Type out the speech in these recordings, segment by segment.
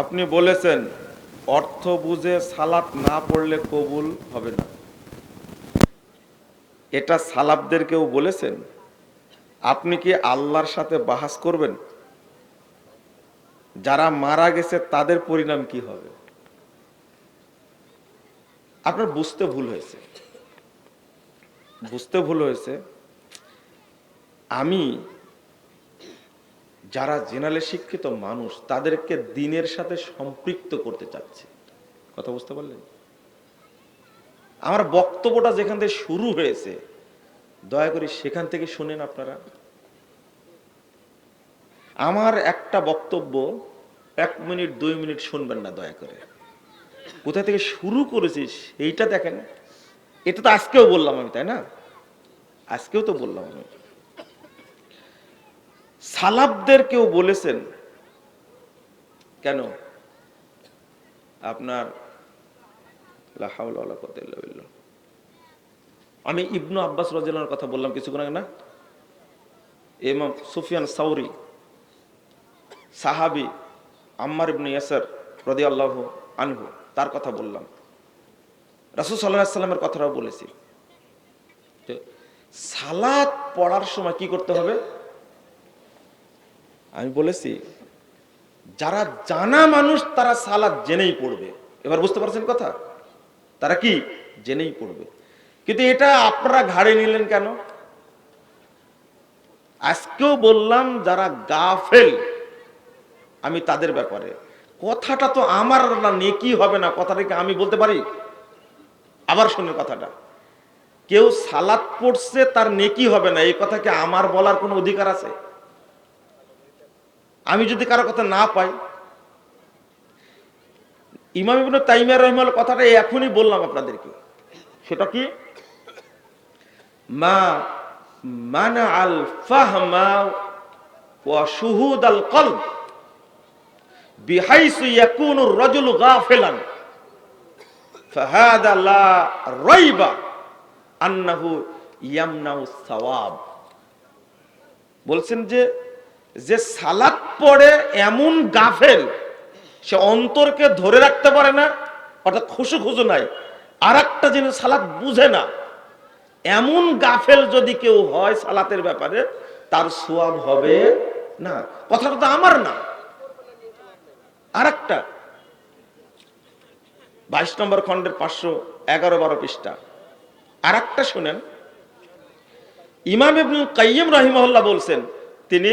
আপনি বলেছেন, অর্থ বুঝে সালাত না পড়লে কবুল হবে না। এটা সালাবদের কেউ বলেছেন? আপনি কি আল্লাহর সাথে বাহাস করবেন? যারা মারা গেছে তাদের পরিণাম কি হবে? আপনার বুঝতে ভুল হয়েছে। বুঝতে ভুল হয়েছে, আমি যারা জেনারেলে শিক্ষিত মানুষ, তাদেরকে দিনের সাথে সম্পৃক্ত করতে চাচ্ছে। কথা বুঝতে পারলেন? আমার বক্তব্যটা যেখান থেকে শুরু হয়েছে, দয়া করে সেখান থেকে শুনেন আপনারা। আমার একটা বক্তব্য, এক মিনিট, দুই মিনিট শুনবেন না দয়া করে। কোথা থেকে শুরু করেছিস এইটা দেখেন। এটা তো আজকেও বললাম আমি, তাই না? আজকেও তো বললাম আমি। সালাবদের কেউ বলেছেন? কেন? আপনার। আমি ইবনু আব্বাস রাজিয়াল্লাহর কথা বললাম কিছুক্ষণ আগে না? ইমাম সুফিয়ান সাউরি, সাহাবি আম্মার ইবনে ইয়াসার রাদিয়াল্লাহু আনহু, তার কথা বললাম। রাসূল আলাইহি সাল্লামের কথাটাও বলেছি। সালাত পড়ার সময় কি করতে হবে? আমি বলেছি, যারা জানা মানুষ, তারা সালাদ জেনেই পড়বে। এবার বুঝতে পারছেন কথা? তারা কি? জেনেই পড়বে। কিন্তু এটা আপনারা ঘাড়ে নিলেন কেন? আজকেও বললাম, যারা গাফেল, আমি তাদের ব্যাপারে। কথাটা তো আমার, না নেকি হবে না কথাটাকে আমি বলতে পারি? আবার শুনে কথাটা। কেউ সালাত পড়ছে, তার নেকি হবে না, এই কথা কি আমার বলার কোনো অধিকার আছে? আমি যদি কারও কথা না পাই, ইমাম ইবনে তাইমিয়া রহিমাল কথাটা এখনই বললাম আপনাদেরকে। সেটা কি? মা মানা আল ফাহমা ওয়া শুহুদ আল কলব বিহাইসু ইয়াকুনু রাজুলু গাফিলান। ফাহাদা লা রাইবা আন্নাহু ইয়ামনাউ সাওয়াব। বলছেন যে যে সালাত পড়ে এমন গাফেল, সে অন্তরকে ধরে রাখতে পারে না, অর্থাৎ খুশু খুশু নাই। আর একটা জিনিস সালাত বুঝে না, এমন গাফেল যদি কেউ হয় সালাতের ব্যাপারে, তার সোয়াব হবে না। কথাটা তো আমার না। আর একটা বাইশ নম্বর খণ্ডের পাঁচশো এগারো বারো পৃষ্ঠা। আর একটা শুনেন, ইমাম ইবনুল কাইয়িম রাহিমাহুল্লাহ বলছেন, তিনি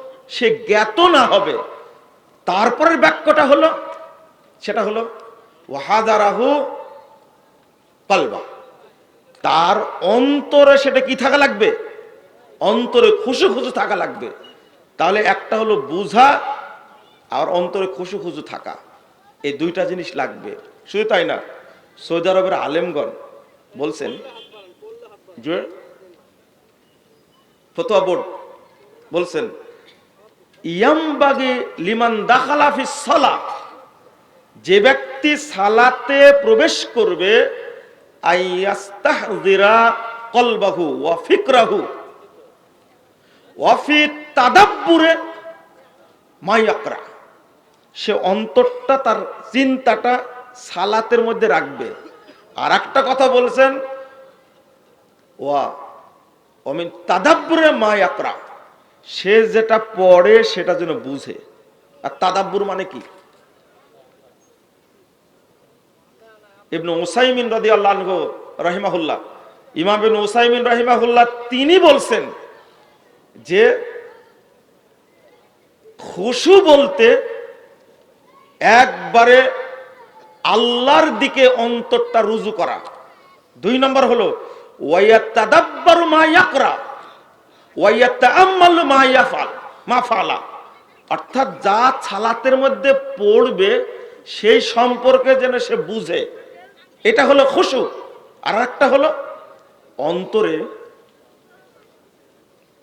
সে জ্ঞাত না হবে। তারপরের বাক্যটা হলো, সেটা হলো, ওয়াহাদারাহু কলবা। তার অন্তরে সেটা কি থাকা লাগবে? অন্তরে খুশু খুশু থাকা লাগবে। তাহলে একটা হলো বুঝা আর অন্তরে খুশু খুশু থাকা। এই দুইটা জিনিস লাগবে। শুধু তাই না, সৌদি আরবের আলেমগণ বলছেন যে ফতোয়া বোর্ড বলছেন ইয়ামবাগে লিমান দাখালাফি সলা যে ব্যক্তি সালাতে প্রবেশ করবে, আইয়াস্তাহজিরা কলবাহু ওয়া ফিকরাহু। ওয়াফি তাদাব্বুরে মাইয়াকরা সে অন্তরটা, তার চিন্তাটা সালাতের মধ্যে রাখবে। আর একটা কথা বলছেন, ওয়া অমিন তাদাব্বুরে মায়াকরা সে যেটা পড়ে সেটা যেন বুঝে। আর তাদাব্বুর মানে কি? তিনি বলছেন যে, খুশু বলতে একবারে আল্লাহর দিকে অন্তরটা রুজু করা। দুই নম্বর হলো ওয়াইয়াত্তাদাব্বারু মা ইয়াকরা। ওয়াইয়াত্তাআম্মালু মা ইয়াফআল, মা ফালা অর্থাৎ যা ছালাতের মধ্যে পড়বে, সেই সম্পর্কে যেন সে বুঝে। এটা হলো খুশু। আর একটা হলো অন্তরে।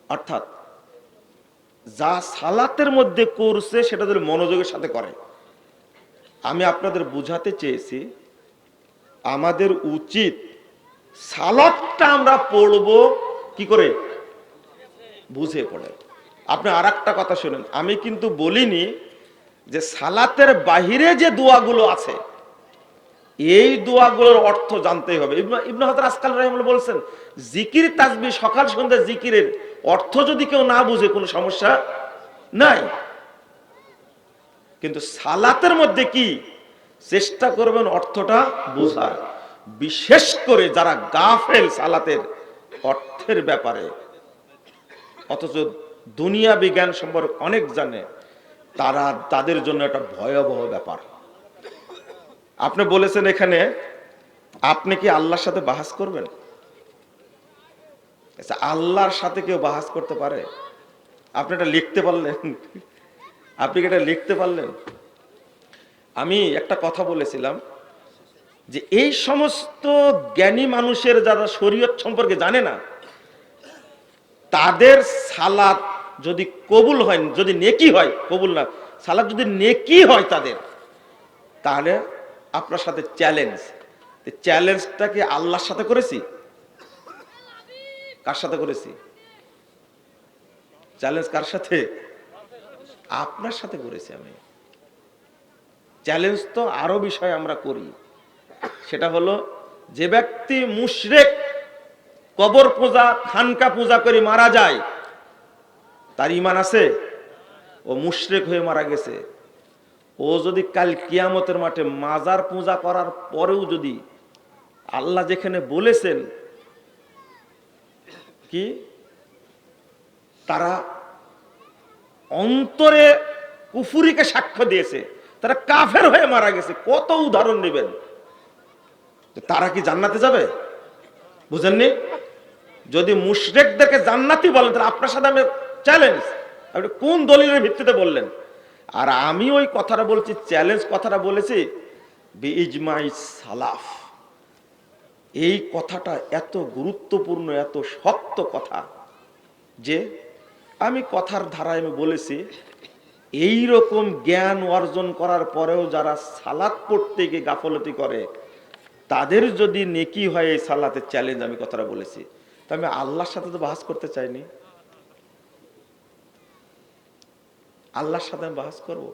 অর্থাৎ যা সালাতের মধ্যে করছে, সেটা যদি মনোযোগের সাথে করে। আমি আপনাদের বুঝাতে চেয়েছি, আমাদের উচিত সালাদটা আমরা পড়ব কি করে? বুঝে পড়ে। আপনি আর কথা শুনেন। আমি কিন্তু বলিনি যে সালাতের বাহিরে যে দোয়াগুলো আছে, এই দোয়াগুলোর অর্থ জানতেই হবে। ইবনে- হাজার আসকাল রহিমুল্লাহ বলছেন, জিকির তাজবি সকাল সন্ধ্যা জিকিরের অর্থ যদি কেউ না বুঝে, কোনো সমস্যা নাই। কিন্তু সালাতের মধ্যে কি? চেষ্টা করবেন অর্থটা বোঝার। বিশেষ করে যারা গাফেল সালাতের অর্থের ব্যাপারে। অথচ দুনিয়া বিজ্ঞান সম্পর্কে অনেক জানে, তারা তাদের জন্য একটা ভয়াবহ ব্যাপার। আপনি বলেছেন এখানে, আপনি কি আল্লাহর সাথে বাহাস করবেন? আচ্ছা আল্লাহর সাথে কেউ বাহাস করতে পারে? আপনি এটা লিখতে পারলেন? আপনি কি এটা লিখতে পারলেন? আমি একটা কথা বলেছিলাম যে এই সমস্ত জ্ঞানী মানুষের যারা শরীয়ত সম্পর্কে জানে না তাদের সালাত যদি কবুল হয়, যদি নেকি হয়, কবুল না সালাদ যদি নেকি হয় তাদের, তাহলে আপনার সাথে চ্যালেঞ্জ চ্যালেঞ্জটা কি আল্লাহর সাথে করেছি? কার সাথে করেছি? চ্যালেঞ্জ কার সাথে? আপনার সাথে করেছি আমি। চ্যালেঞ্জ তো আরও বিষয় আমরা করি। সেটা হলো, যে ব্যক্তি মুশরেক কবর পূজা, খানকা পূজা করে মারা যায়। তার ইমান আছে? ও মুশরেক হয়ে মারা গেছে। ও যদি কাল কিয়ামতের মাঠে মাজার পূজা করার পরেও যদি আল্লাহ যেখানে বলেছেন, কি? তারা অন্তরে কুফুরিকে সাক্ষ্য দিয়েছে। তারা কাফের হয়ে মারা গেছে। কত উদাহরণ নেবেন? তারা কি জান্নাতে যাবে? বুঝেননি? যদি মুশরেকদেরকে জান্নাতি বলেন, তাহলে আপনার সাথে আমি চ্যালেঞ্জ আপনি কোন দলিলের ভিত্তিতে বললেন? আর আমি ওই কথাটা বলছি চ্যালেঞ্জ কথাটা বলেছি, বি ইজমাই সালাফ। এই কথাটা এত গুরুত্বপূর্ণ, এত শক্ত কথা যে আমি কথার ধারায় আমি বলেছি এই রকম জ্ঞান অর্জন করার পরেও যারা সালাত পড়তে গিয়ে গাফলতি করে, তাদের যদি নেকি হয় এই সালাতের চ্যালেঞ্জ আমি কথাটা বলেছি। তো আমি আল্লাহর সাথে তো বাহাস করতে চাইনি। আল্লাহর সাথে আমি বাহাস করব?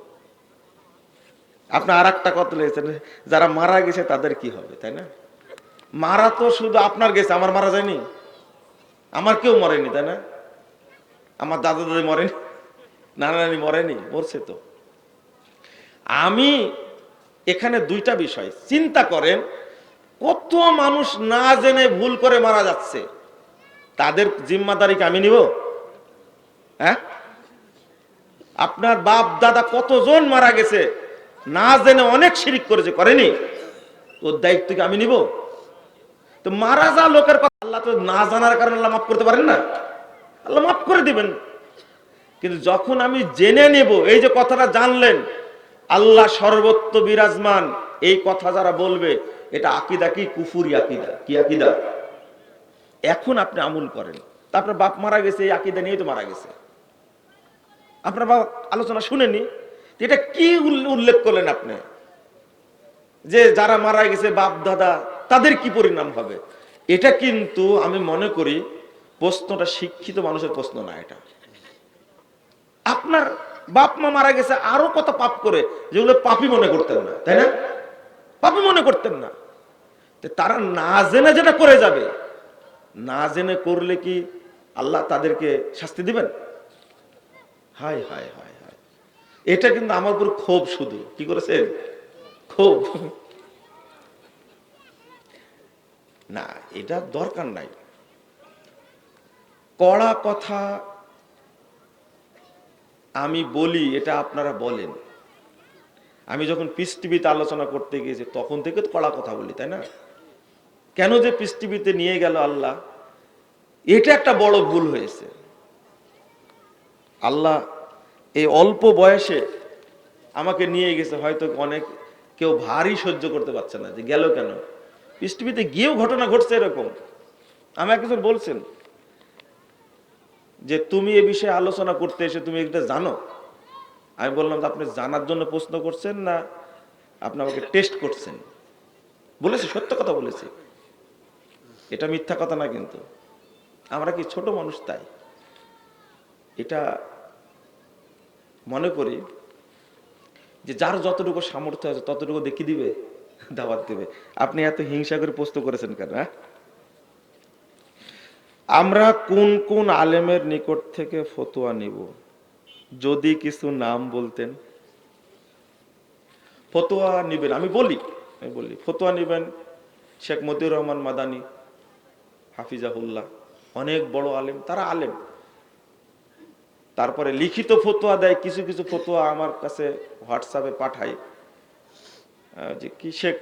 আপনি আর একটা কথা লেগেছেন যারা মারা গেছে তাদের কি হবে, তাই না? মারা তো শুধু আপনার গেছে, আমার মারা যায়নি। আমার কেউ মরেনি, তাই না? আমার দাদা দাদি মরেনি নানা নানি মরেনি, মরছে তো। আমি এখানে দুইটা বিষয়, চিন্তা করেন, কত মানুষ না জেনে ভুল করে মারা যাচ্ছে। তাদের জিম্মাদারিকে আমি নিব? হ্যাঁ? আপনার বাপ, দাদা কতজন মারা গেছে? না জেনে অনেক শিরিক করেছে, করেনি? ওর দায়িত্বকে আমি নিব? তো মারা যা লোকের কথা আল্লাহ তো না জানার কারণে আল্লাহ মাফ করতে পারেন না? আল্লাহ মাফ করে দিবেন। কিন্তু যখন আমি জেনে নেব, এই যে কথাটা জানলেন, আল্লাহ সর্বত্র বিরাজমান, এই কথা যারা বলবে, এটা আকিদা কি? কুফুরি আকিদা। কি আকিদা? এখন আপনি আমুল করেন। আপনার বাপ মারা গেছে আকিদা নিয়েই তো মারা গেছে। আপনার বাবা আলোচনা শুনেনি এটা কি উল্লেখ করলেন আপনি? যে যারা মারা গেছে, বাপ, দাদা, তাদের কি পরিণাম হবে? এটা কিন্তু আমি মনে করি প্রশ্নটা শিক্ষিত মানুষের প্রশ্ন না এটা। আপনার বাপ মা মারা গেছে, আরও কত পাপ করে, যেগুলো পাপি মনে করতেন না, তাই না? পাপি মনে করতেন না। তারা না জেনে যেটা করে যাবে না জেনে করলে কি আল্লাহ তাদেরকে শাস্তি দিবেন? হাই হাই হাই হাই এটা কিন্তু আমার উপর ক্ষোভ শুধু। কি করেছে ক্ষোভ। না, এটা দরকার নাই। কড়া কথা আমি বলি, এটা আপনারা বলেন। আমি যখন পিস টিভিতে আলোচনা করতে গিয়েছি, তখন থেকে তো কড়া কথা বলি, তাই না? কেন যে টিভিতে নিয়ে গেল আল্লাহ? এটা একটা বড় ভুল হয়েছে। আল্লাহ এই অল্প বয়সে আমাকে নিয়ে গেছে, হয়তো অনেক কেউ ভারী সহ্য করতে পারছে না যে গেল কেন? পৃথিবীতে গিয়েও ঘটনা ঘটছে এরকম। আমাকে একজন বলছেন যে, তুমি এ বিষয়ে আলোচনা করতে এসে তুমি এটা জানো? আমি বললাম যে আপনি জানার জন্য প্রশ্ন করছেন না? আপনি আমাকে টেস্ট করছেন। বলেছি, সত্য কথা বলেছি। এটা মিথ্যা কথা না কিন্তু। আমরা কি ছোট মানুষ তাই? এটা মনে করি যে যার যতটুকু সামর্থ্য আছে, ততটুকু দেখিয়ে দিবে, দাওয়াত দিবে। আপনি এত হিংসা করে প্রশ্ন করেছেন কেন হ্যাঁ? আমরা কোন কোন আলেমের নিকট থেকে ফতোয়া নিব? যদি কিছু নাম বলতেন। ফতোয়া নিবেন, আমি বলি আমি বলি, ফতোয়া নিবেন শেখ মতিউর রহমান মাদানি। হাফিজাহুল্লাহ। অনেক বড় আলেম, তারা আলেম। তারপরে লিখিত ফতোয়া দেয়, কিছু কিছু ফতোয়া আমার কাছে হোয়াটসঅ্যাপে পাঠায়। যে কি শেখ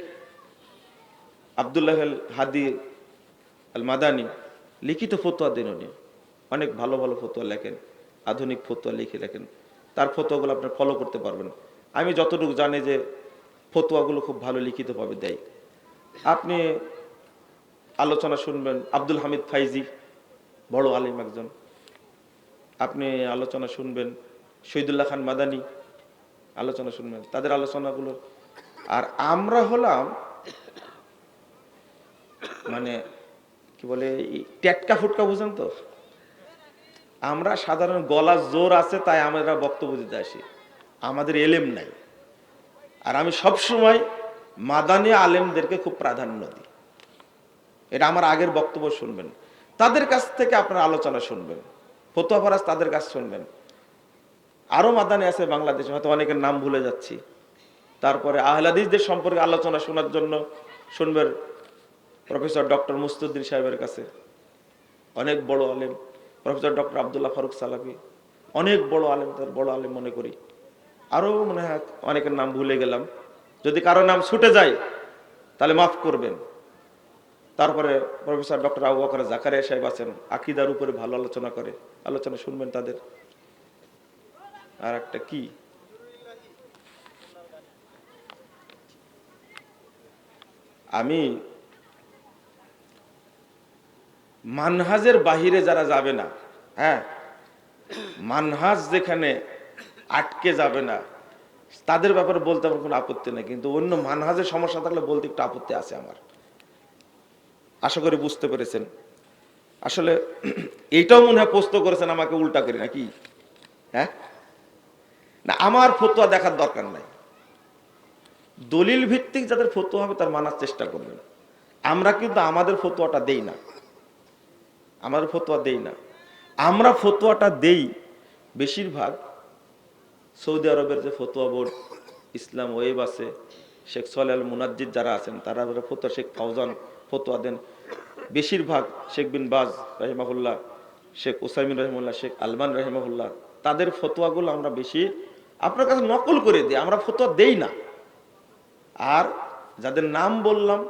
আবদুল্লাহ হাদি আল মাদানি, লিখিত ফতোয়া দেন উনি। অনেক ভালো ভালো ফতোয়া লেখেন, আধুনিক ফতোয়া লিখে লেখেন। তার ফতোয়াগুলো আপনার ফলো করতে পারবেন। আমি যতটুকু জানি যে ফতোয়াগুলো খুব ভালো লিখিতভাবে দেয়। আপনি আলোচনা শুনবেন। আব্দুল হামিদ ফাইজি, বড় আলিম একজন। আপনি আলোচনা শুনবেন। শহীদুল্লাহ খান মাদানি, আলোচনা শুনবেন। তাদের আলোচনাগুলো। আর আমরা হলাম মানে কি বলে টেটকা ফুটকা বুঝেন তো? আমরা সাধারণ গলা জোর আছে, তাই আমরা বক্তব্য দিতে আসি। আমাদের এলেম নাই। আর আমি সব সময় মাদানি আলেমদেরকে খুব প্রাধান্য দিই। এটা আমার আগের বক্তব্য শুনবেন। তাদের কাছ থেকে আপনারা আলোচনা শুনবেন। ফতোয়া ফরাজ তাদের কাছ শুনবেন। আরও মাদানে আছে বাংলাদেশে, হয়তো অনেকের নাম ভুলে যাচ্ছি। তারপরে আহলাদিসদের সম্পর্কে আলোচনা শোনার জন্য শুনবেন প্রফেসর ডক্টর মুস্তুদ্দিন সাহেবের কাছে। অনেক বড় আলেম। প্রফেসর ডক্টর আবদুল্লাহ ফারুক সালাফি। অনেক বড় আলেম, তার বড় আলেম মনে করি। আরও মনে হয় অনেকের নাম ভুলে গেলাম। যদি কারও নাম ছুটে যায়, তাহলে মাফ করবেন। তারপরে প্রফেসর ডক্টর আবু বকর জাকারিয়া সাহেব আছেন, আকিদার উপরে ভালো আলোচনা করে। আলোচনা শুনবেন তাদের। আর একটা কি? আমি মানহাজের বাহিরে যারা যাবে না হ্যাঁ মানহাজ যেখানে আটকে যাবে না, তাদের ব্যাপারে বলতে আমার কোনো আপত্তি নেই, কিন্তু অন্য মানহাজের সমস্যা থাকলে বলতে একটু আপত্তি আছে আমার। আশা করি বুঝতে পেরেছেন। আসলে এইটাও মনে হয় প্রশ্ন করেছেন, আমাকে উল্টা করি নাকি? হ্যাঁ? না, আমার ফতোয়া দেখার দরকার নাই। দলিল ভিত্তিক যাদের ফতোয়া হবে, তার মানার চেষ্টা করবেন। আমরা কিন্তু আমাদের ফতোয়াটা দেই না। আমাদের ফতোয়া দেই না। আমরা ফতোয়াটা দেই বেশিরভাগ সৌদি আরবের যে ফতোয়া বোর্ড, ইসলাম ওয়েব আছে, শেখ সোহেল মুনাজ্জিদ যারা আছেন, তারা ফতোয়া, শেখ ফাউজান ফতোয়া দেন। বেশিরভাগ শেখ বিন বাজ রাহিমাহুল্লাহ, শেখ ওসাইমিন রহিমুল্লাহ শেখ আলমান রহিমাহুল্লাহ, তাদের ফতোয়াগুলো আমরা বেশি আপনার কাছে নকল করে দিই, আমরা ফতোয়া দেই না। আর যাদের নাম বললাম,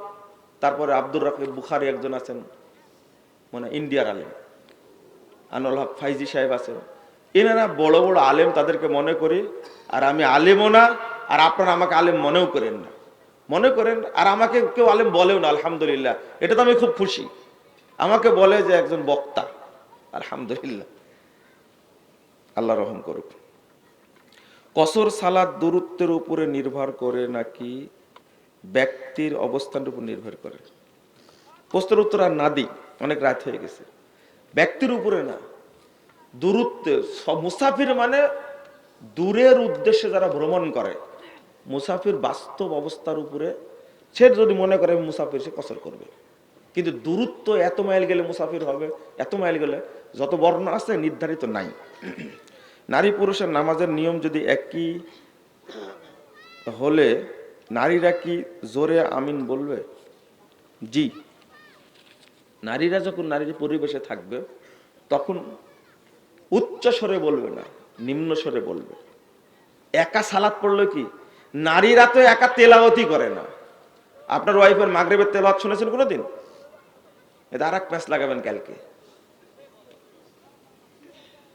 তারপরে আব্দুর রাকিব বুখারি একজন আছেন মানে ইন্ডিয়ার আলেম, আনোয়ার হক ফাইজি সাহেব আছেন, এনারা বড় বড় আলেম তাদেরকে মনে করি, আর আমি আলেমও না, আর আপনারা আমাকে আলেম মনেও করেন না। মনে করেন, আর আমাকে কেউ আলেম বলেও না, আলহামদুলিল্লাহ। এটা তো আমি খুব খুশি। আমাকে বলে যে একজন বক্তা, আলহামদুলিল্লাহ। আল্লাহ রহম করুক। কসর, সালাদ, দূরত্বের উপরে নির্ভর করে নাকি ব্যক্তির অবস্থানের উপর নির্ভর করে? প্রশ্নের উত্তর আর না দিই, অনেক রাত হয়ে গেছে। ব্যক্তির উপরে না দূরত্বে মুসাফির মানে দূরের উদ্দেশ্যে যারা ভ্রমণ করে মুসাফির বাস্তব অবস্থার উপরে সে যদি মনে করে মুসাফির, সে কসর করবে। কিন্তু দূরত্ব এত মাইল গেলে মুসাফির হবে, এত মাইল গেলে যত বর্ণ আছে নির্ধারিত নাই। নারী পুরুষের নামাজের নিয়ম যদি একই হলে নারীরা কি জোরে আমিন বলবে? জি। নারীরা যখন নারীর পরিবেশে থাকবে, তখন উচ্চ স্বরে বলবে না, নিম্ন স্বরে বলবে। একা সালাদ পড়লে কি নারীরা তো একা তেলাওয়াতি করে না। আপনার ওয়াইফের মাগরেবের তেলাওয়াত শুনেছেন কোনোদিন? এটা আর এক ম্যাচ লাগাবেন কালকে।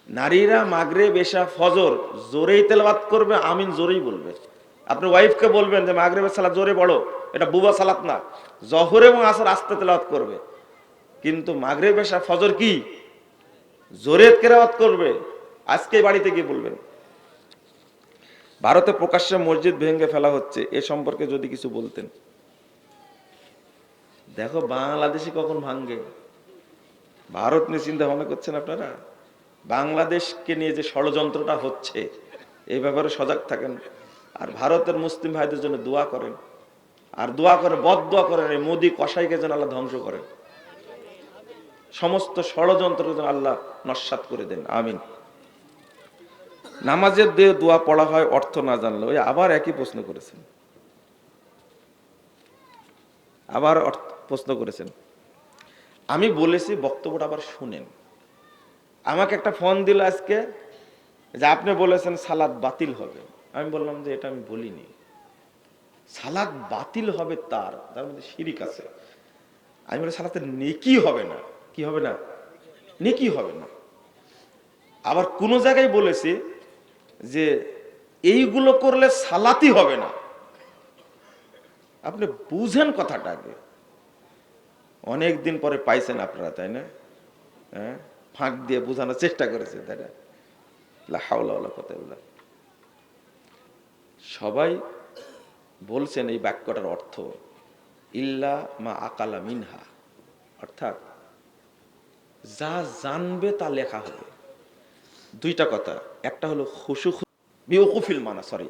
নারীরা মাগরে বেশা ফজর জোরেই তেলাওয়াত করবে, আমিন জোরেই বলবে। আপনি ওয়াইফকে বলবেন যে মাগরে সালাত জোরে বড় এটা বুবা সালাত না, জহর এবং আসর আস্তে তেলাওয়াত করবে। কিন্তু মাগরে বেশা ফজর কি? জোরে কেরাওয়াত করবে। আজকে বাড়িতে গিয়ে বলবেন। ভারতে প্রকাশ্যে মসজিদ ভেঙে ফেলা হচ্ছে এ সম্পর্কে যদি কিছু বলতেন। দেখো বাংলাদেশে কখন ভাঙ্গে ভারত নিয়ে চিন্তা ভাবনা করছেন আপনারা? বাংলাদেশকে নিয়ে যে ষড়যন্ত্রটা হচ্ছে এই ব্যাপারে সজাগ থাকেন। আর ভারতের মুসলিম ভাইদের জন্য দোয়া করেন। আর দোয়া করে বদ দোয়া করেন এই মোদী কসাইকে যেন আল্লাহ ধ্বংস করেন। সমস্ত ষড়যন্ত্র যেন আল্লাহ নস্বাত করে দেন। আমিন। নামাজের দিয়ে দোয়া পড়া হয়, অর্থ না জানলে। ওই আবার একই প্রশ্ন করেছেন। আবার প্রশ্ন করেছেন। আমি বলেছি, বক্তব্যটা আবার শুনেন। আমাকে একটা ফোন দিল আজকে যে আপনি বলেছেন, সালাদ বাতিল হবে। আমি বললাম যে, এটা আমি বলিনি। সালাদ বাতিল হবে তার তার মধ্যে শিরিক আছে। আমি বলি সালাতে নেকি হবে না। কি হবে না? নেকি হবে না। আবার কোন জায়গায় বলেছে যে এইগুলো করলে সালাতি হবে না। আপনি বুঝেন কথাটা আগে। অনেক দিন পরে পাইছেন আপনারা, তাই না? হ্যাঁ? ফাঁক দিয়ে বোঝানোর চেষ্টা করেছে তাই না? হাওলা কুওয়াতা সবাই বলছেন এই বাক্যটার অর্থ, ইল্লা মা আকালা মিনহা। অর্থাৎ যা জানবে তা লেখা হবে। দুইটা কথা। একটা হলো খুশু বিউকুফিল মানা সরি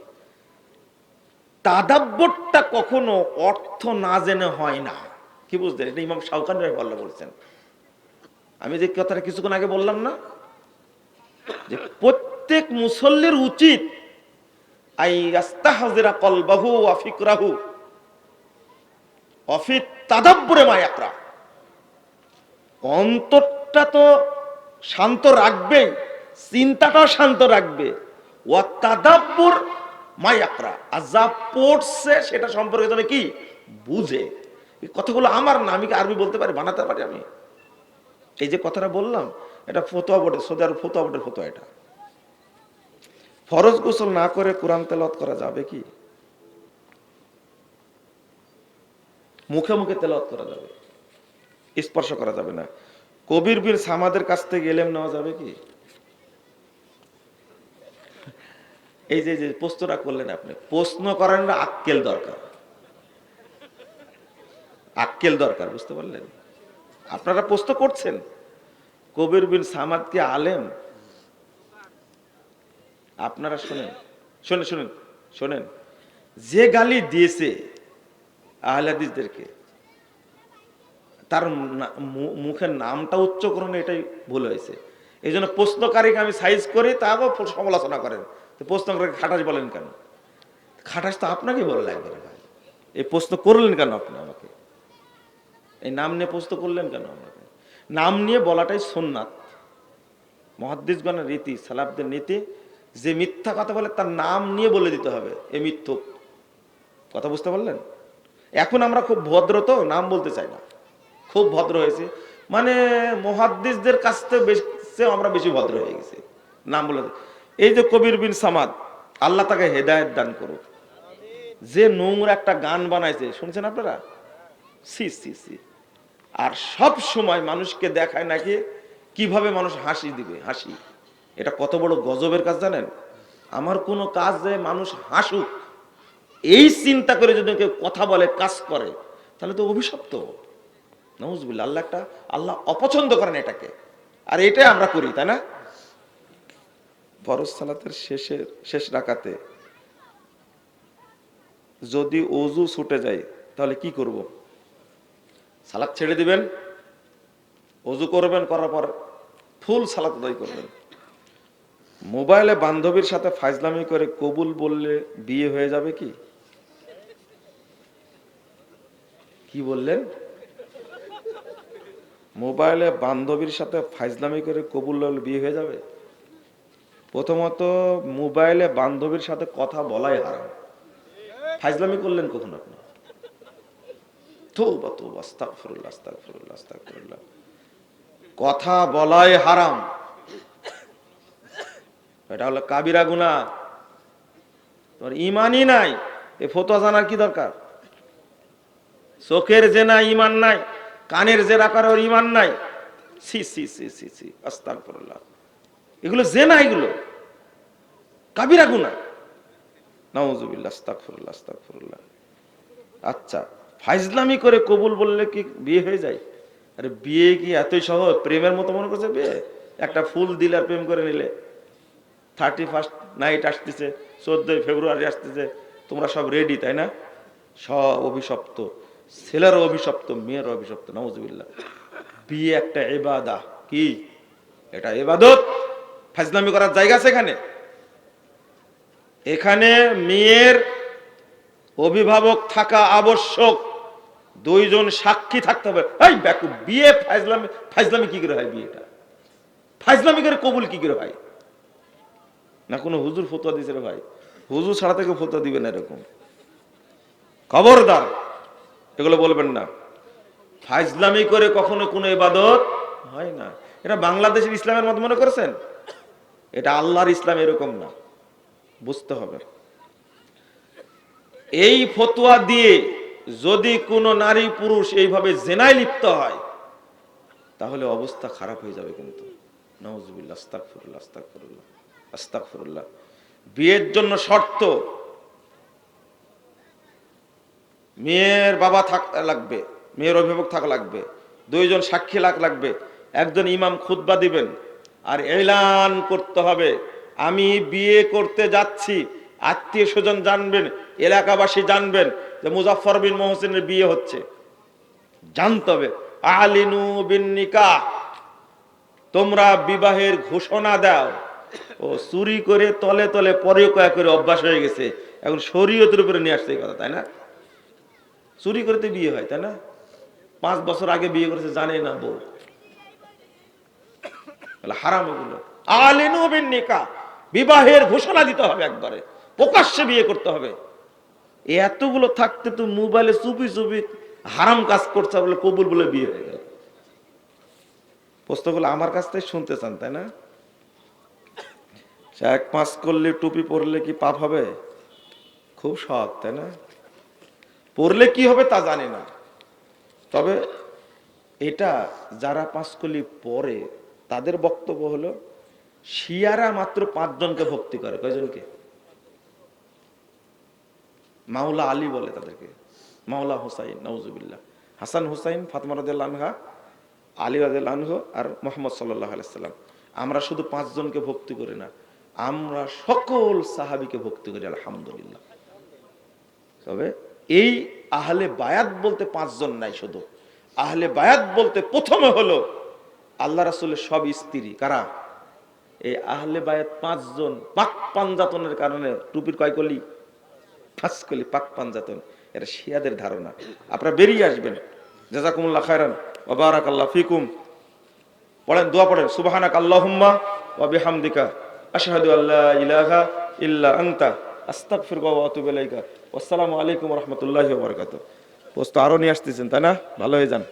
তাদাব্বরটা কখনো অর্থ না জেনে হয় না। কি বুঝলেন? এটা ইমাম শাহকান রায় বল্লা বলছেন। আমি যে কথাটা কিছুক্ষণ আগে বললাম না, যে প্রত্যেক মুসল্লির উচিত অন্তরটা তো শান্ত রাখবেই। চিন্তাটাও শান্ত রাখবে। ও মায়াকরা আর যা পড়ছে সেটা সম্পর্কে যেন কি? বুঝে। কথাগুলো আমার না, আমি কি আরবি বলতে পারি, বানাতে পারি আমি? এই যে কথাটা বললাম, এটা ফতোয়া বোর্ডের সৌদি আরব ফতোয়া বোর্ডের ফতোয়া এটা। ফরজ গোসল না করে কোরআন তেলাওয়াত করা যাবে কি? মুখে মুখে তেলাওয়াত করা যাবে। স্পর্শ করা যাবে না। কবির বীর সামাদের কাছ থেকে এলেম নেওয়া যাবে কি? এই যে যে, প্রশ্নটা করলেন আপনি। প্রশ্ন করেন আক্কেল দরকার। আক্কেল দরকার, বুঝতে পারলেন? আপনারা প্রশ্ন করছেন। কবির বিন সামাদ কি আলেম? আপনারা শোনেন শোনেন শোনেন শোনেন। যে গালি দিয়েছে আহলাদিসদেরকে, তার মুখের নামটা উচ্চকরণে এটাই ভুল হয়েছে। এই জন্য প্রশ্নকারীকে আমি সাইজ করি তাকেও সমালোচনা করেন। তো প্রশ্নকারীকে খাটাস বলেন কেন? খাটাস তো আপনাকে বলা লাগবে না ভাই। এই প্রশ্ন করলেন কেন আপনি আমাকে? এই নাম নিয়ে প্রশ্ন করলেন কেন আমাকে? নাম নিয়ে বলাটাই সোননাথ। মহাদ্দিসগণের রীতি সালাবদের নীতি, যে মিথ্যা কথা বলে তার নাম নিয়ে বলে দিতে হবে, এ মিথ্যুক কথা বুঝতে পারলেন? এখন আমরা খুব ভদ্র তো, নাম বলতে চাই না। খুব ভদ্র হয়েছে। মানে মহাদ্দিসদের কাছ থেকে আমরা বেশি ভদ্র হয়ে গেছি। নাম বলে এই যে কবির বিন সামাদ, আল্লাহ তাকে হেদায়েত দান করুক। যে নোংরা একটা গান বানাইছে, শুনছেন আপনারা? সি সি সি। আর সব সময় মানুষকে দেখায় নাকি কীভাবে মানুষ হাসি দিবে, হাসি। এটা কত বড় গজবের কাজ জানেন? আমার কোনো কাজ যে মানুষ হাসুক, এই চিন্তা করে যদি কেউ কথা বলে, কাজ করে, তাহলে তো অভিশপ্ত। নজবুল্লা আল্লাহ একটা, আল্লাহ অপছন্দ করেন এটাকে। আর এটাই আমরা করি, তাই না? ফরজ সালাতের শেষের শেষ রাকাতে যদি অজু ছুটে যায়, তাহলে কি করব? সালাদ ছেড়ে দিবেন অজু করবেন, করার পর ফুল সালাত আদায় করবেন। মোবাইলে বান্ধবীর সাথে ফাইজলামি করে কবুল বললে বিয়ে হয়ে যাবে কি? কি বললেন? মোবাইলে বান্ধবীর সাথে ফাইজলামি করে কবুল বিয়ে হয়ে যাবে? প্রথমত মোবাইলে বান্ধবীর সাথে কথা বলাই হারাম। ফাইজলামি করলেন কখন আপনি? কথা বলাই হারাম। এটা হলো কাবিরা গুনা তোমার ইমানই নাই। এ ফতোয়া জানার কি দরকার? চোখের জেনা ইমান নাই, কানের জেরা করে ওর ইমান নাই। সি সি সি সি সি আস্তাগফিরুল্লাহ। এগুলো জেনা, এগুলো। কাবিরা আস্তাগফিরুল্লাহ আস্তাগফিরুল্লাহ। আচ্ছা ফাইজলামি করে কবুল বললে কি বিয়ে হয়ে যায়? আরে বিয়ে কি এতই সহজ? প্রেমের মতো মনে করছে বিয়ে? একটা ফুল দিলে আর প্রেম করে নিলে। থার্টি ফার্স্ট নাইট আসতেছে, চোদ্দই ফেব্রুয়ারি আসতেছে, তোমরা সব রেডি তাই না? সব অভিশপ্ত, ছেলেরও অভিশপ্ত, মেয়েরও অভিশপ্ত নওয়াজবিল্লাহ বিয়ে একটা এবাদা কি? এটা এবাদত ফাজলামি করার জায়গা আছে এখানে? এখানে মেয়ের অভিভাবক থাকা আবশ্যক। দুইজন সাক্ষী থাকতে হবে। এই ব্যাকু বিয়ে ফাইজলামি ফাইজলামি কি করে হয় বিয়েটা? ফাইজলামি করে কবুল কি করে হয়? না কোনো হুজুর ফতোয়া দিছে রে ভাই? হুজুর ছাড়া থেকে ফতোয়া দিবেন এরকম। খবরদার, এগুলো বলবেন না। ফাইজলামি করে কখনো কোনো ইবাদত হয় না। এটা বাংলাদেশের ইসলামের মত মনে করেছেন? এটা আল্লাহর ইসলাম এরকম না। বুঝতে হবে। এই ফতোয়া দিয়ে যদি কোনো নারী পুরুষ এইভাবে জেনায় লিপ্ত হয়, তাহলে অবস্থা খারাপ হয়ে যাবে কিন্তু। বিয়ের জন্য শর্ত, মেয়ের বাবা থাক, লাগবে, মেয়ের অভিভাবক থাকা লাগবে, দুইজন সাক্ষী লাগ, লাগবে, একজন ইমাম খুতবা দিবেন আর এলান করতে হবে। আমি বিয়ে করতে যাচ্ছি, আত্মীয় স্বজন জানবেন, এলাকাবাসী জানবেন যে মুজাফর বিন মোহসেনের বিয়ে হচ্ছে। জানতে হবে। আলিনু বিন তোমরা বিবাহের ঘোষণা দাও। ও চুরি করে তলে তলে পরে কয়া করে অভ্যাস হয়ে গেছে। এখন শরীয়তের উপরে নিয়ে আসছে কথা, তাই না? চুরি করতে বিয়ে হয়, তাই না? পাঁচ বছর আগে বিয়ে করেছে, জানে না বউ। বলে হারাম আলিনু বিন বিবাহের ঘোষণা দিতে হবে একবারে, প্রকাশ্যে বিয়ে করতে হবে। এতগুলো থাকতে তো মোবাইলে চুপি চুপি হারাম কাজ করছে বলে কবুল বলে বিয়ে হয়ে গেল। প্রশ্নগুলো আমার কাছ থেকে শুনতে চান, তাই না? এক পাঁচ করলে টুপি পরলে কি পাপ হবে? খুব সহজ তাই না? পড়লে কি হবে তা জানি না। তবে এটা যারা পাঁচকলি পরে তাদের বক্তব্য হলো, শিয়ারা মাত্র পাঁচজনকে ভক্তি করে। কয়জনকে? মাওলা আলী বলে তাদেরকে। মাওলা হোসাইন নওজুবিল্লাহ হাসান হুসাইন, ফাতমা রাদিয়াল আনহা, আলী রাদিয়াল আনহু আর মোহাম্মদ সাল্লাহ আলাইসাল্লাম আমরা শুধু পাঁচজনকে ভক্তি করি না, আমরা সকল সাহাবিকে ভক্তি করি, আলহামদুলিল্লাহ। তবে এই আহলে বায়াত বলতে পাঁচজন নাই শুধু। আহলে বায়াত বলতে প্রথমে হলো আল্লাহ রাসুলের সব স্ত্রী, কারা? এই আহলে বায়াত পাঁচজন পাক পাঞ্জাতনের কারণে টুপির কয় কলি পাঁচ কলি পাক পাঞ্জাতন। এটা শিয়াদের ধারণা। আপনারা বেরিয়ে আসবেন। জাজাকুমুল্লাহ খায়রান ওয়া বারাকাল্লাহ ফিকুম। পড়েন, দোয়া পড়েন। সুবহানাক আল্লাহুম্মা ওয়া বিহামদিকা। আশহাদু আল্লা ইলাহা ইল্লা আনতা। আস্তাগফিরুকা ওয়া আতুবু ইলাইকা। আসসালামু আলাইকুম ওয়া রাহমাতুল্লাহি ওয়া বারাকাতুহু। পোস্ত আরও নিয়ে আসতেছেন, তাই না? ভালো হয়ে যান।